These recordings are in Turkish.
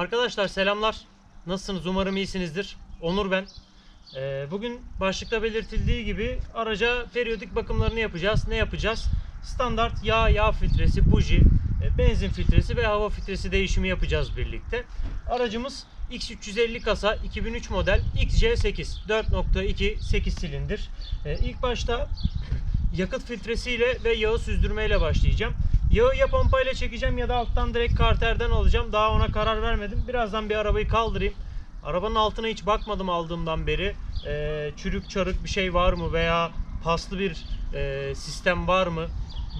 Arkadaşlar selamlar. Nasılsınız? Umarım iyisinizdir. Onur ben. Ee, bugün başlıkta belirtildiği gibi araca periyodik bakımlarını yapacağız. Ne yapacağız? Standart yağ, yağ filtresi, buji, e, benzin filtresi ve hava filtresi değişimi yapacağız birlikte. Aracımız X350 kasa 2003 model XC8 4.2 8 silindir. Ee, ilk başta yakıt filtresiyle ve yağı süzdürmeyle başlayacağım. Yağı ya pompayla çekeceğim ya da alttan direkt karterden alacağım. Daha ona karar vermedim. Birazdan bir arabayı kaldırayım. Arabanın altına hiç bakmadım aldığımdan beri. Ee, çürük çarık bir şey var mı veya paslı bir e, sistem var mı?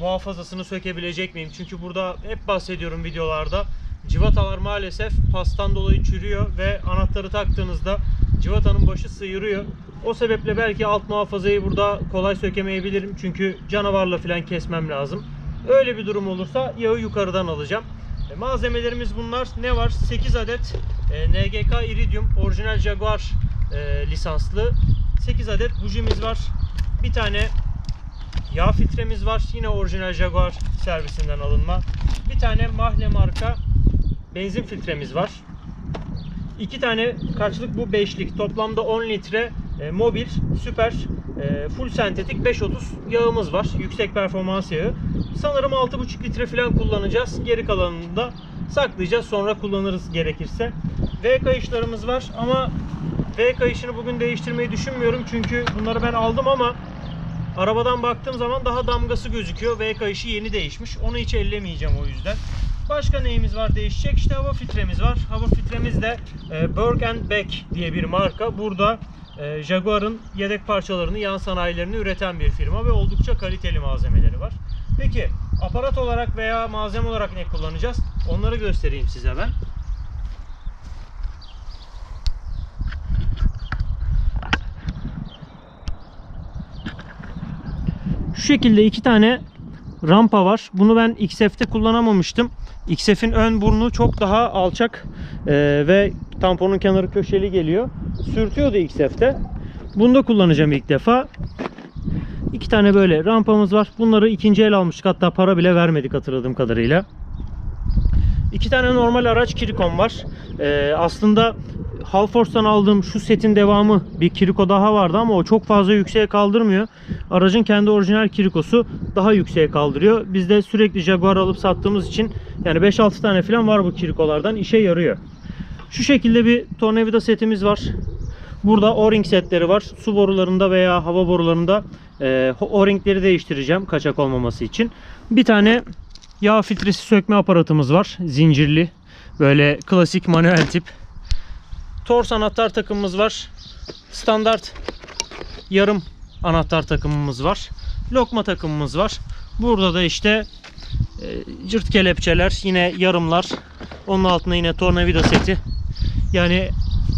Muhafazasını sökebilecek miyim? Çünkü burada hep bahsediyorum videolarda. Civatalar maalesef pastan dolayı çürüyor ve anahtarı taktığınızda civatanın başı sıyırıyor. O sebeple belki alt muhafazayı burada kolay sökemeyebilirim. Çünkü canavarla falan kesmem lazım. Öyle bir durum olursa yağı yukarıdan alacağım. E, malzemelerimiz bunlar. Ne var? 8 adet e, NGK Iridium orijinal Jaguar e, lisanslı. 8 adet bujimiz var. Bir tane yağ filtremiz var. Yine orijinal Jaguar servisinden alınma. Bir tane Mahle marka benzin filtremiz var. İki tane kaçlık bu beşlik toplamda 10 litre e, mobil süper full sentetik 530 yağımız var. Yüksek performans yağı. Sanırım 6,5 litre falan kullanacağız. Geri kalanını da saklayacağız. Sonra kullanırız gerekirse. V kayışlarımız var ama V kayışını bugün değiştirmeyi düşünmüyorum. Çünkü bunları ben aldım ama arabadan baktığım zaman daha damgası gözüküyor. V kayışı yeni değişmiş. Onu hiç ellemeyeceğim o yüzden. Başka neyimiz var değişecek? İşte hava filtremiz var. Hava filtremiz de e, Berg Beck diye bir marka. Burada e, Jaguar'ın yedek parçalarını, yan sanayilerini üreten bir firma ve oldukça kaliteli malzemeleri var. Peki aparat olarak veya malzeme olarak ne kullanacağız? Onları göstereyim size ben. Şu şekilde iki tane rampa var. Bunu ben XF'te kullanamamıştım. XF'in ön burnu çok daha alçak e, ve tamponun kenarı köşeli geliyor. Sürtüyordu XF'te. Bunu da kullanacağım ilk defa. İki tane böyle rampamız var. Bunları ikinci el almıştık. Hatta para bile vermedik hatırladığım kadarıyla. İki tane normal araç Kirikon var. Ee, aslında Halforce'dan aldığım şu setin devamı bir Kiriko daha vardı ama o çok fazla yükseğe kaldırmıyor. Aracın kendi orijinal Kiriko'su daha yükseğe kaldırıyor. Biz de sürekli Jaguar alıp sattığımız için yani 5-6 tane falan var bu Kiriko'lardan işe yarıyor. Şu şekilde bir tornavida setimiz var. Burada o-ring setleri var. Su borularında veya hava borularında e, o-ringleri değiştireceğim kaçak olmaması için. Bir tane yağ filtresi sökme aparatımız var. Zincirli. Böyle klasik manuel tip. Tors anahtar takımımız var. Standart yarım anahtar takımımız var. Lokma takımımız var. Burada da işte e, cırt kelepçeler, yine yarımlar. Onun altında yine tornavida seti. Yani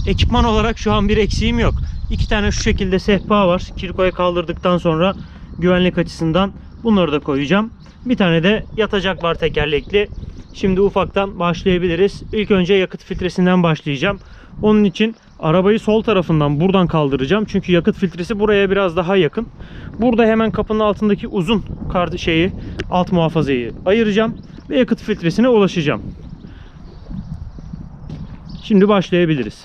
ekipman olarak şu an bir eksiğim yok. İki tane şu şekilde sehpa var. Kirkoya kaldırdıktan sonra güvenlik açısından bunları da koyacağım. Bir tane de yatacak var tekerlekli. Şimdi ufaktan başlayabiliriz. İlk önce yakıt filtresinden başlayacağım. Onun için arabayı sol tarafından buradan kaldıracağım. Çünkü yakıt filtresi buraya biraz daha yakın. Burada hemen kapının altındaki uzun şeyi, alt muhafazayı ayıracağım ve yakıt filtresine ulaşacağım. Şimdi başlayabiliriz.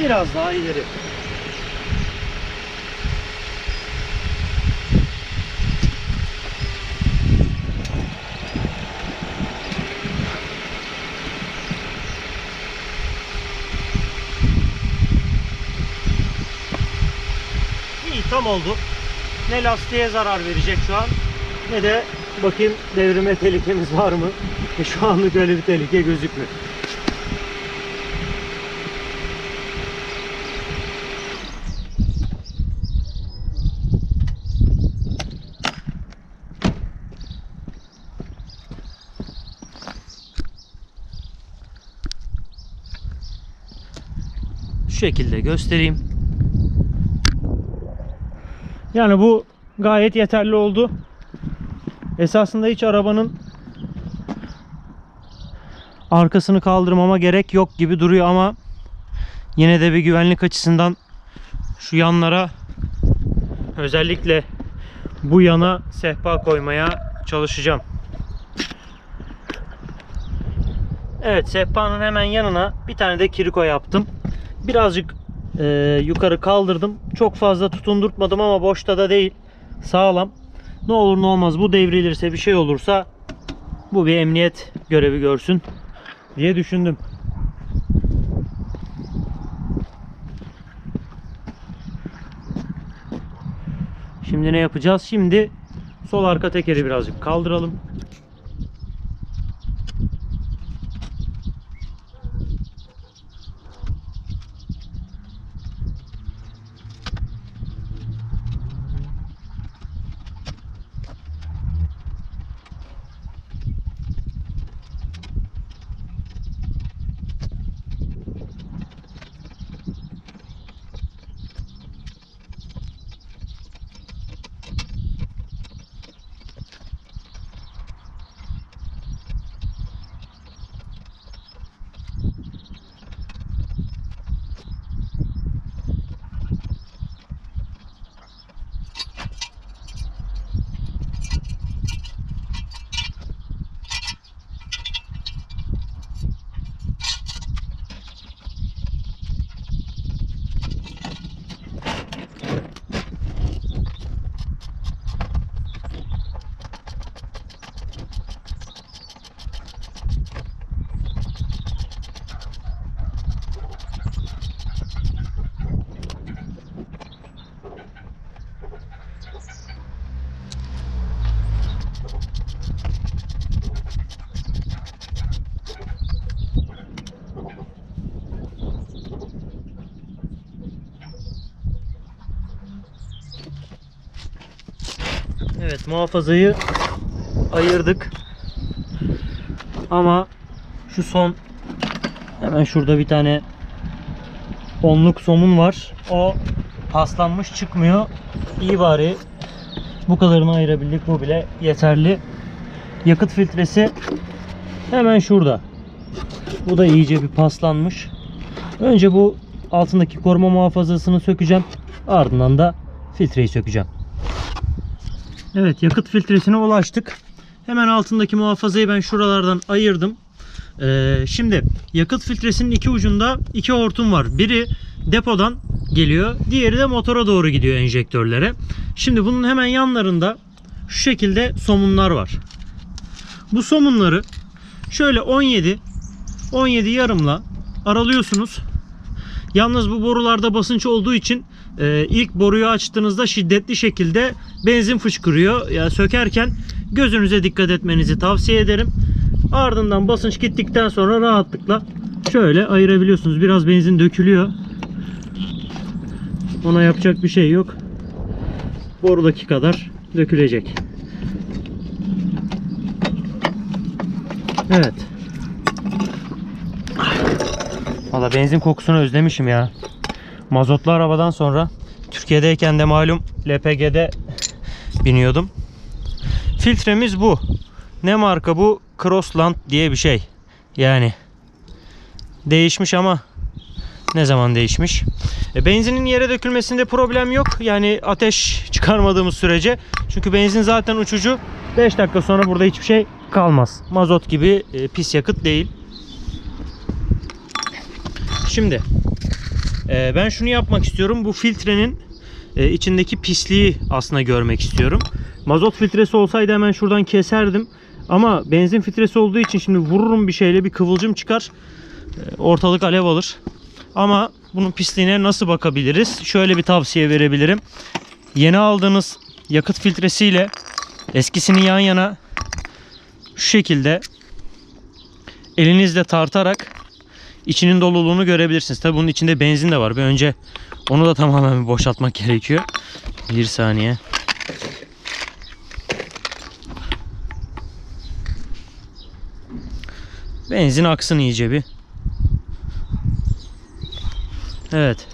Biraz daha ileri. İyi tam oldu. Ne lastiğe zarar verecek şu an ne de bakayım devrime tehlikemiz var mı? E şu anlık öyle bir tehlike gözükmüyor. Şu şekilde göstereyim. Yani bu gayet yeterli oldu. Esasında hiç arabanın arkasını kaldırmama gerek yok gibi duruyor ama yine de bir güvenlik açısından şu yanlara özellikle bu yana sehpa koymaya çalışacağım. Evet sehpanın hemen yanına bir tane de kiriko yaptım. Birazcık e, yukarı kaldırdım. Çok fazla tutundurtmadım ama boşta da değil. Sağlam. Ne olur ne olmaz bu devrilirse bir şey olursa bu bir emniyet görevi görsün diye düşündüm. Şimdi ne yapacağız? Şimdi sol arka tekeri birazcık kaldıralım. Evet muhafazayı ayırdık. Ama şu son hemen şurada bir tane onluk somun var. O paslanmış çıkmıyor. İyi bari bu kadarını ayırabildik. Bu bile yeterli. Yakıt filtresi hemen şurada. Bu da iyice bir paslanmış. Önce bu altındaki koruma muhafazasını sökeceğim. Ardından da filtreyi sökeceğim. Evet yakıt filtresine ulaştık. Hemen altındaki muhafazayı ben şuralardan ayırdım. Ee, şimdi yakıt filtresinin iki ucunda iki hortum var. Biri depodan geliyor. Diğeri de motora doğru gidiyor enjektörlere. Şimdi bunun hemen yanlarında şu şekilde somunlar var. Bu somunları şöyle 17 17 yarımla aralıyorsunuz. Yalnız bu borularda basınç olduğu için e, ilk boruyu açtığınızda şiddetli şekilde benzin fışkırıyor. Yani sökerken gözünüze dikkat etmenizi tavsiye ederim. Ardından basınç gittikten sonra rahatlıkla şöyle ayırabiliyorsunuz. Biraz benzin dökülüyor. Ona yapacak bir şey yok. Borudaki kadar dökülecek. Evet. Valla benzin kokusunu özlemişim ya. Mazotlu arabadan sonra Türkiye'deyken de malum LPG'de biniyordum. Filtremiz bu. Ne marka bu? Crossland diye bir şey. Yani değişmiş ama ne zaman değişmiş? E, benzinin yere dökülmesinde problem yok. Yani ateş çıkarmadığımız sürece. Çünkü benzin zaten uçucu. 5 dakika sonra burada hiçbir şey kalmaz. Mazot gibi e, pis yakıt değil. Şimdi e, ben şunu yapmak istiyorum. Bu filtrenin e, içindeki pisliği aslında görmek istiyorum. Mazot filtresi olsaydı hemen şuradan keserdim. Ama benzin filtresi olduğu için şimdi vururum bir şeyle bir kıvılcım çıkar. E, ortalık alev alır. Ama bunun pisliğine nasıl bakabiliriz? Şöyle bir tavsiye verebilirim. Yeni aldığınız yakıt filtresiyle eskisini yan yana şu şekilde elinizle tartarak içinin doluluğunu görebilirsiniz. Tabi bunun içinde benzin de var. Bir önce onu da tamamen boşaltmak gerekiyor. Bir saniye. Benzin aksın iyice bir. Evet.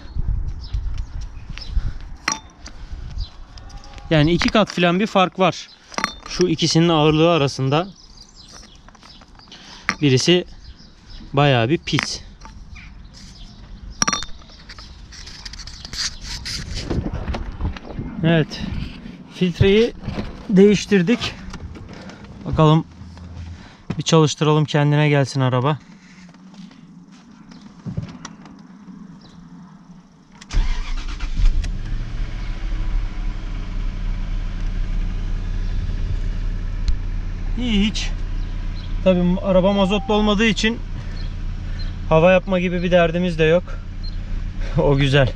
Yani iki kat filan bir fark var. Şu ikisinin ağırlığı arasında. Birisi bayağı bir pis. Evet. Filtreyi değiştirdik. Bakalım bir çalıştıralım kendine gelsin araba. İyi hiç. Tabii araba mazotlu olmadığı için hava yapma gibi bir derdimiz de yok. o güzel.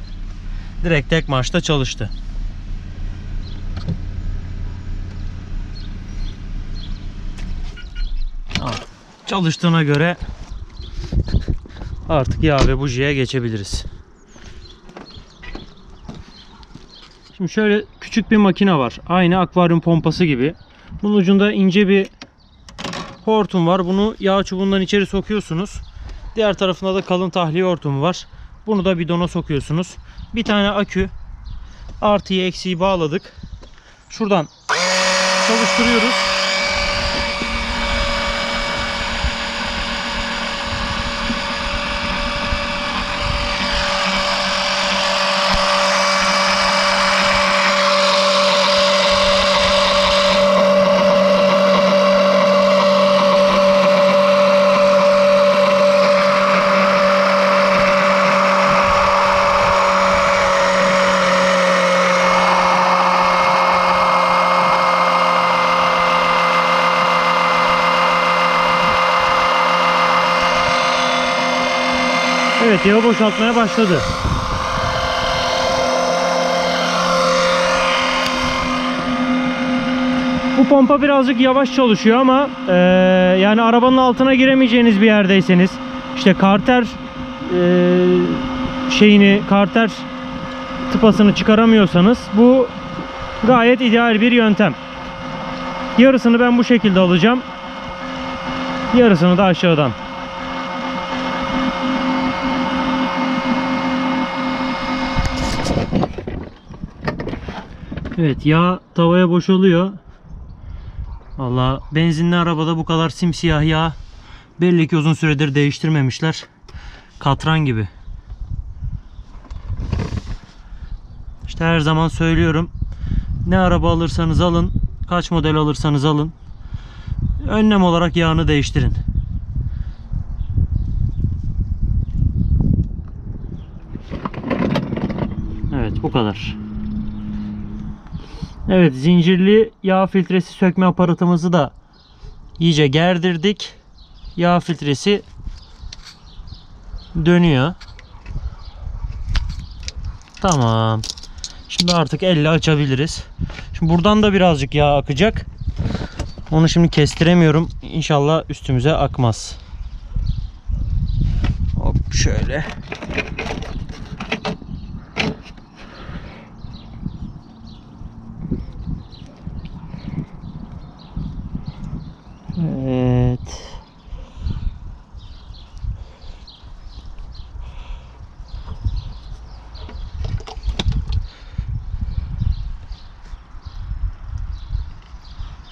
Direkt tek marşta çalıştı. Çalıştığına göre artık yağ ve bujiye geçebiliriz. Şimdi şöyle küçük bir makine var. Aynı akvaryum pompası gibi. Bunun ucunda ince bir hortum var. Bunu yağ çubuğundan içeri sokuyorsunuz. Diğer tarafında da kalın tahliye hortumu var. Bunu da bidona sokuyorsunuz. Bir tane akü. Artıyı eksiği bağladık. Şuradan çalıştırıyoruz. Evet boşaltmaya başladı. Bu pompa birazcık yavaş çalışıyor ama eee, yani arabanın altına giremeyeceğiniz bir yerdeyseniz işte karter eee, şeyini karter tıpasını çıkaramıyorsanız bu gayet ideal bir yöntem. Yarısını ben bu şekilde alacağım. Yarısını da aşağıdan. Evet yağ tavaya boşalıyor. Valla benzinli arabada bu kadar simsiyah yağ belli ki uzun süredir değiştirmemişler. Katran gibi. İşte her zaman söylüyorum. Ne araba alırsanız alın, kaç model alırsanız alın. Önlem olarak yağını değiştirin. Evet bu kadar. Evet zincirli yağ filtresi sökme aparatımızı da iyice gerdirdik. Yağ filtresi dönüyor. Tamam. Şimdi artık elle açabiliriz. Şimdi buradan da birazcık yağ akacak. Onu şimdi kestiremiyorum. İnşallah üstümüze akmaz. Hop şöyle.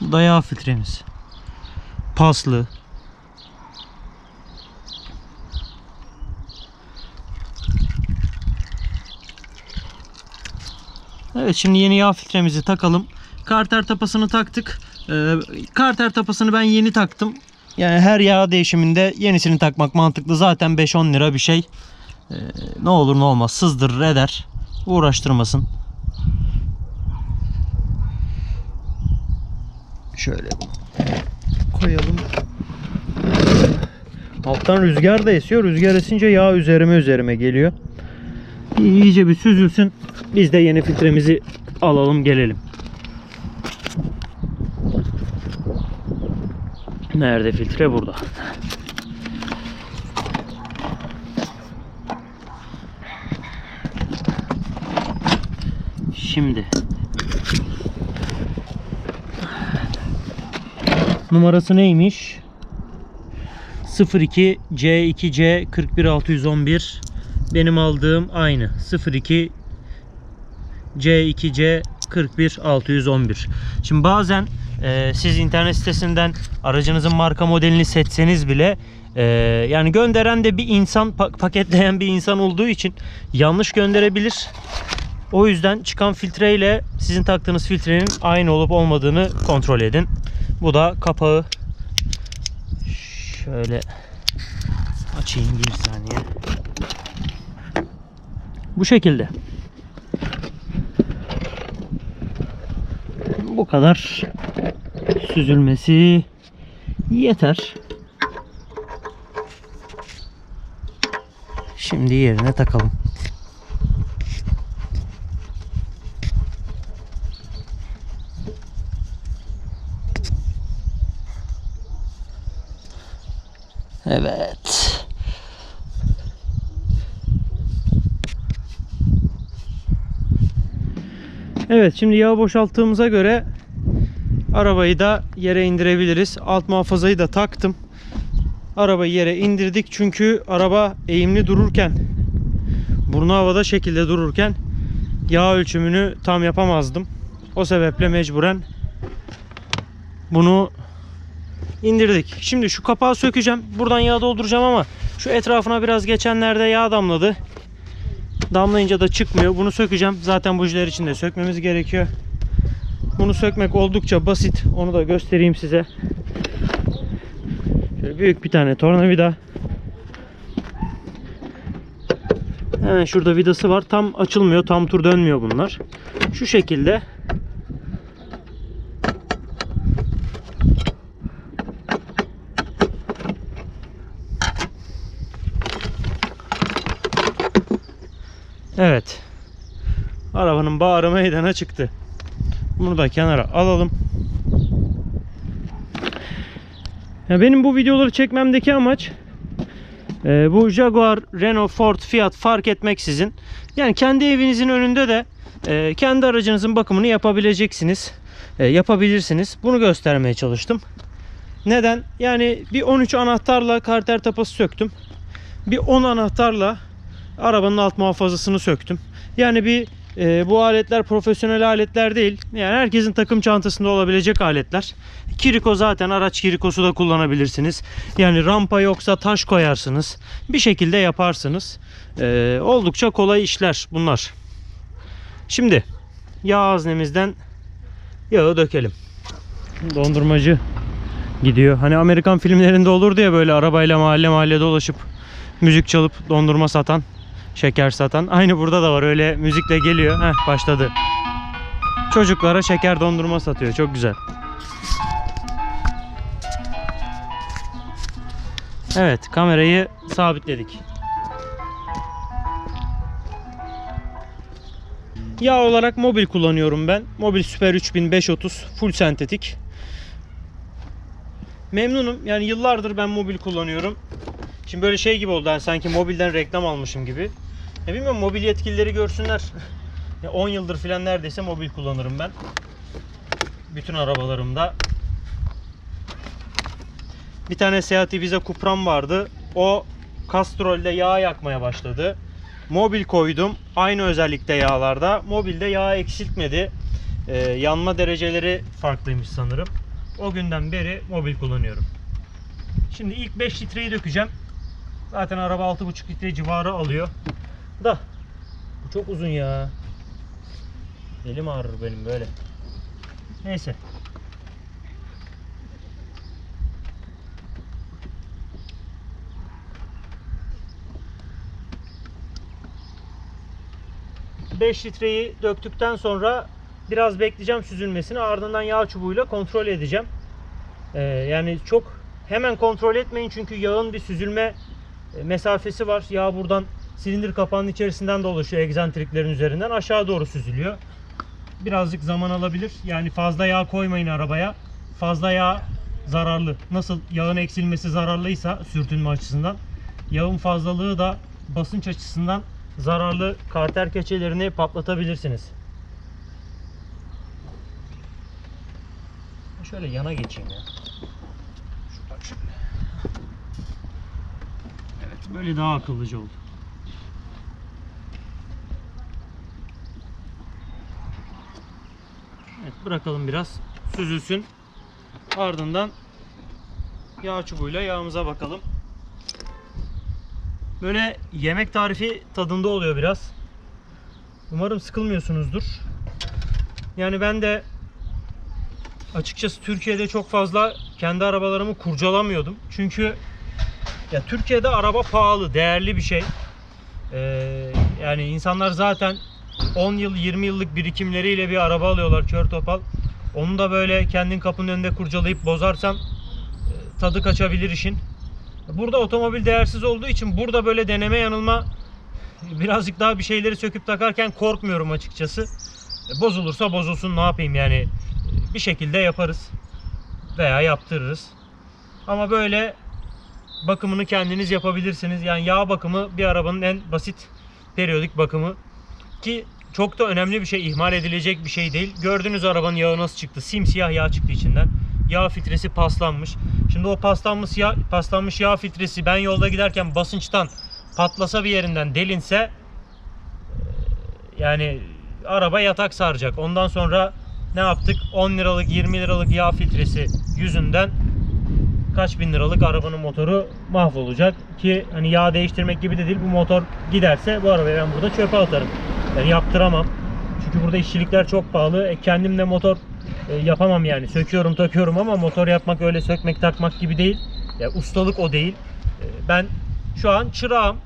Bu da yağ filtremiz. Paslı. Evet şimdi yeni yağ filtremizi takalım. Karter tapasını taktık. Ee, karter tapasını ben yeni taktım. Yani her yağ değişiminde yenisini takmak mantıklı. Zaten 5-10 lira bir şey. Ee, ne olur ne olmaz sızdırır eder. Uğraştırmasın. Şöyle koyalım. Alttan rüzgar da esiyor. Rüzgar esince yağ üzerime üzerime geliyor. İyice bir süzülsün. Biz de yeni filtremizi alalım gelelim. Nerede filtre? Burada. Şimdi numarası neymiş? 02 C2C 41611 benim aldığım aynı 02 C2C 41611 Şimdi bazen e, siz internet sitesinden aracınızın marka modelini seçseniz bile e, yani gönderen de bir insan pa- paketleyen bir insan olduğu için yanlış gönderebilir. O yüzden çıkan filtreyle sizin taktığınız filtrenin aynı olup olmadığını kontrol edin. Bu da kapağı. Şöyle açayım bir saniye. Bu şekilde. Bu kadar süzülmesi yeter. Şimdi yerine takalım. Evet. Evet şimdi yağı boşalttığımıza göre arabayı da yere indirebiliriz. Alt muhafazayı da taktım. Arabayı yere indirdik çünkü araba eğimli dururken burnu havada şekilde dururken yağ ölçümünü tam yapamazdım. O sebeple mecburen bunu indirdik. Şimdi şu kapağı sökeceğim. Buradan yağ dolduracağım ama şu etrafına biraz geçenlerde yağ damladı. Damlayınca da çıkmıyor. Bunu sökeceğim. Zaten bujiler için de sökmemiz gerekiyor. Bunu sökmek oldukça basit. Onu da göstereyim size. Şöyle büyük bir tane tornavida. Hemen şurada vidası var. Tam açılmıyor. Tam tur dönmüyor bunlar. Şu şekilde Evet. Arabanın bağrı meydana çıktı. Bunu da kenara alalım. Ya benim bu videoları çekmemdeki amaç e, bu Jaguar, Renault, Ford, Fiat fark etmeksizin yani kendi evinizin önünde de e, kendi aracınızın bakımını yapabileceksiniz. E, yapabilirsiniz. Bunu göstermeye çalıştım. Neden? Yani bir 13 anahtarla karter tapası söktüm. Bir 10 anahtarla arabanın alt muhafazasını söktüm. Yani bir e, bu aletler profesyonel aletler değil. Yani herkesin takım çantasında olabilecek aletler. Kiriko zaten araç kirikosu da kullanabilirsiniz. Yani rampa yoksa taş koyarsınız. Bir şekilde yaparsınız. E, oldukça kolay işler bunlar. Şimdi yağ haznemizden yağı dökelim. Dondurmacı gidiyor. Hani Amerikan filmlerinde olurdu ya böyle arabayla mahalle mahalle dolaşıp müzik çalıp dondurma satan şeker satan. Aynı burada da var öyle müzikle geliyor. Heh başladı. Çocuklara şeker dondurma satıyor. Çok güzel. Evet kamerayı sabitledik. Yağ olarak mobil kullanıyorum ben. Mobil Super 3530 full sentetik. Memnunum. Yani yıllardır ben mobil kullanıyorum. Şimdi böyle şey gibi oldu. Yani sanki mobilden reklam almışım gibi. Ya bilmiyorum mobil yetkilileri görsünler. Ya 10 yıldır filan neredeyse mobil kullanırım ben. Bütün arabalarımda. Bir tane Seat Ibiza Cupram vardı. O kastrolde yağ yakmaya başladı. Mobil koydum. Aynı özellikte yağlarda. Mobilde yağ eksiltmedi. Ee, yanma dereceleri farklıymış sanırım. O günden beri mobil kullanıyorum. Şimdi ilk 5 litreyi dökeceğim. Zaten araba 6,5 litre civarı alıyor. Da bu çok uzun ya. Elim ağrır benim böyle. Neyse. Beş litreyi döktükten sonra biraz bekleyeceğim süzülmesini. Ardından yağ çubuğuyla kontrol edeceğim. Ee, yani çok hemen kontrol etmeyin çünkü yağın bir süzülme e, mesafesi var. Yağ buradan silindir kapağının içerisinden dolaşıyor egzantriklerin üzerinden aşağı doğru süzülüyor. Birazcık zaman alabilir. Yani fazla yağ koymayın arabaya. Fazla yağ zararlı. Nasıl yağın eksilmesi zararlıysa sürtünme açısından yağın fazlalığı da basınç açısından zararlı karter keçelerini patlatabilirsiniz. Şöyle yana geçeyim ya. Evet böyle daha akıllıca oldu. Evet bırakalım biraz süzülsün. Ardından yağ çubuğuyla yağımıza bakalım. Böyle yemek tarifi tadında oluyor biraz. Umarım sıkılmıyorsunuzdur. Yani ben de açıkçası Türkiye'de çok fazla kendi arabalarımı kurcalamıyordum. Çünkü ya Türkiye'de araba pahalı, değerli bir şey. Ee, yani insanlar zaten 10 yıl 20 yıllık birikimleriyle bir araba alıyorlar kör topal. Onu da böyle kendin kapının önünde kurcalayıp bozarsan e, tadı kaçabilir işin. Burada otomobil değersiz olduğu için burada böyle deneme yanılma birazcık daha bir şeyleri söküp takarken korkmuyorum açıkçası. E, Bozulursa bozulsun ne yapayım yani E, bir şekilde yaparız veya yaptırırız. Ama böyle bakımını kendiniz yapabilirsiniz. Yani yağ bakımı bir arabanın en basit periyodik bakımı ki çok da önemli bir şey, ihmal edilecek bir şey değil. Gördüğünüz arabanın yağı nasıl çıktı? Simsiyah yağ çıktı içinden. Yağ filtresi paslanmış. Şimdi o paslanmış yağ, paslanmış yağ filtresi ben yolda giderken basınçtan patlasa bir yerinden delinse yani araba yatak saracak. Ondan sonra ne yaptık? 10 liralık 20 liralık yağ filtresi yüzünden kaç bin liralık arabanın motoru mahvolacak ki hani yağ değiştirmek gibi de değil bu motor giderse bu arabayı ben burada çöpe atarım. Yani yaptıramam. Çünkü burada işçilikler çok pahalı. E, kendim de motor e, yapamam yani. Söküyorum takıyorum ama motor yapmak öyle sökmek takmak gibi değil. Ya ustalık o değil. E, ben şu an çırağım.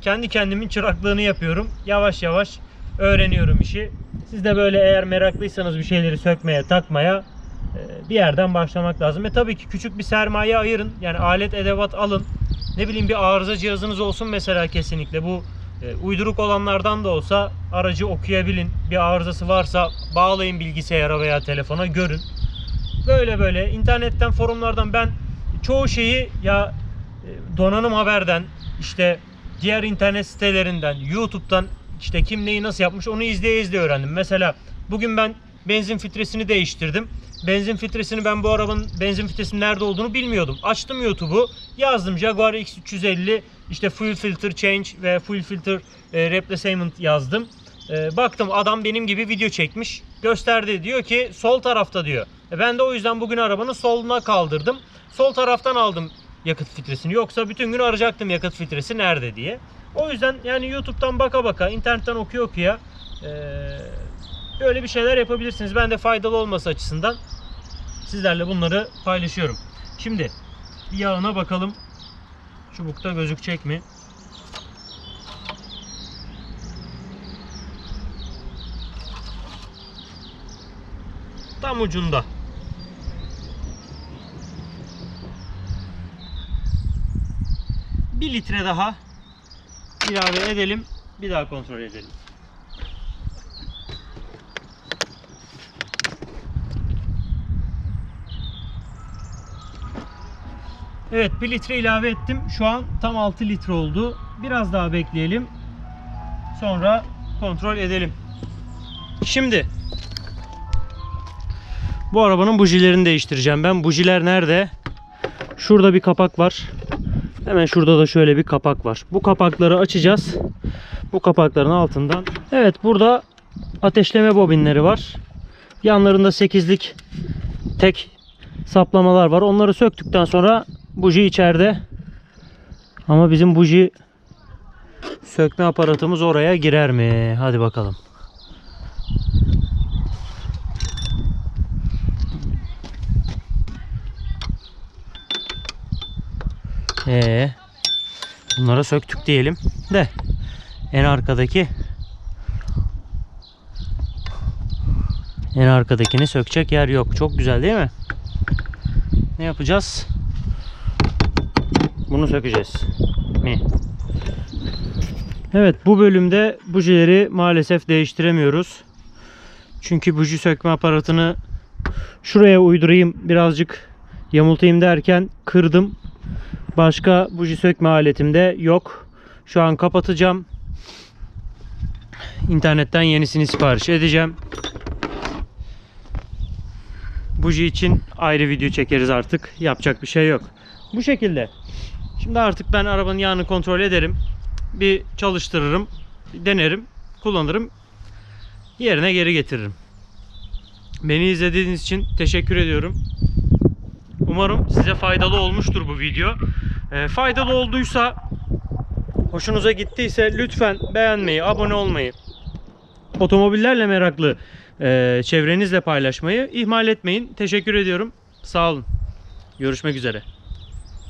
Kendi kendimin çıraklığını yapıyorum. Yavaş yavaş öğreniyorum işi. Siz de böyle eğer meraklıysanız bir şeyleri sökmeye, takmaya e, bir yerden başlamak lazım. Ve tabii ki küçük bir sermaye ayırın. Yani alet edevat alın. Ne bileyim bir arıza cihazınız olsun mesela kesinlikle. Bu uyduruk olanlardan da olsa aracı okuyabilin. Bir arızası varsa bağlayın bilgisayara veya telefona görün. Böyle böyle internetten forumlardan ben çoğu şeyi ya e, donanım haberden işte diğer internet sitelerinden YouTube'dan işte kim neyi nasıl yapmış onu izleye izleye öğrendim. Mesela bugün ben benzin filtresini değiştirdim. Benzin filtresini ben bu arabanın benzin filtresinin nerede olduğunu bilmiyordum. Açtım YouTube'u yazdım Jaguar X350 işte fuel filter change ve fuel filter e, replacement yazdım. E, baktım adam benim gibi video çekmiş. Gösterdi diyor ki sol tarafta diyor. E, ben de o yüzden bugün arabanın soluna kaldırdım. Sol taraftan aldım yakıt filtresini. Yoksa bütün gün arayacaktım yakıt filtresi nerede diye. O yüzden yani YouTube'dan baka baka, internetten okuya okuya e, böyle bir şeyler yapabilirsiniz. Ben de faydalı olması açısından sizlerle bunları paylaşıyorum. Şimdi yağına bakalım. Çubukta gözükecek mi? Tam ucunda. Bir litre daha ilave edelim. Bir daha kontrol edelim. Evet 1 litre ilave ettim. Şu an tam 6 litre oldu. Biraz daha bekleyelim. Sonra kontrol edelim. Şimdi bu arabanın bujilerini değiştireceğim ben. Bujiler nerede? Şurada bir kapak var. Hemen şurada da şöyle bir kapak var. Bu kapakları açacağız. Bu kapakların altından. Evet burada ateşleme bobinleri var. Yanlarında 8'lik tek saplamalar var. Onları söktükten sonra buji içeride. Ama bizim buji sökme aparatımız oraya girer mi? Hadi bakalım. Ee, bunlara söktük diyelim de en arkadaki en arkadakini sökecek yer yok. Çok güzel değil mi? Ne yapacağız? Bunu sökeceğiz. Mi? Evet bu bölümde bujileri maalesef değiştiremiyoruz. Çünkü buji sökme aparatını şuraya uydurayım birazcık yamultayım derken kırdım. Başka buji sökme aletim de yok. Şu an kapatacağım. İnternetten yenisini sipariş edeceğim. Buji için ayrı video çekeriz artık. Yapacak bir şey yok. Bu şekilde. Şimdi artık ben arabanın yağını kontrol ederim. Bir çalıştırırım. bir denerim. Kullanırım. Yerine geri getiririm. Beni izlediğiniz için teşekkür ediyorum. Umarım size faydalı olmuştur bu video. Ee, faydalı olduysa, hoşunuza gittiyse lütfen beğenmeyi, abone olmayı, otomobillerle meraklı e, çevrenizle paylaşmayı ihmal etmeyin. Teşekkür ediyorum. Sağ olun. Görüşmek üzere.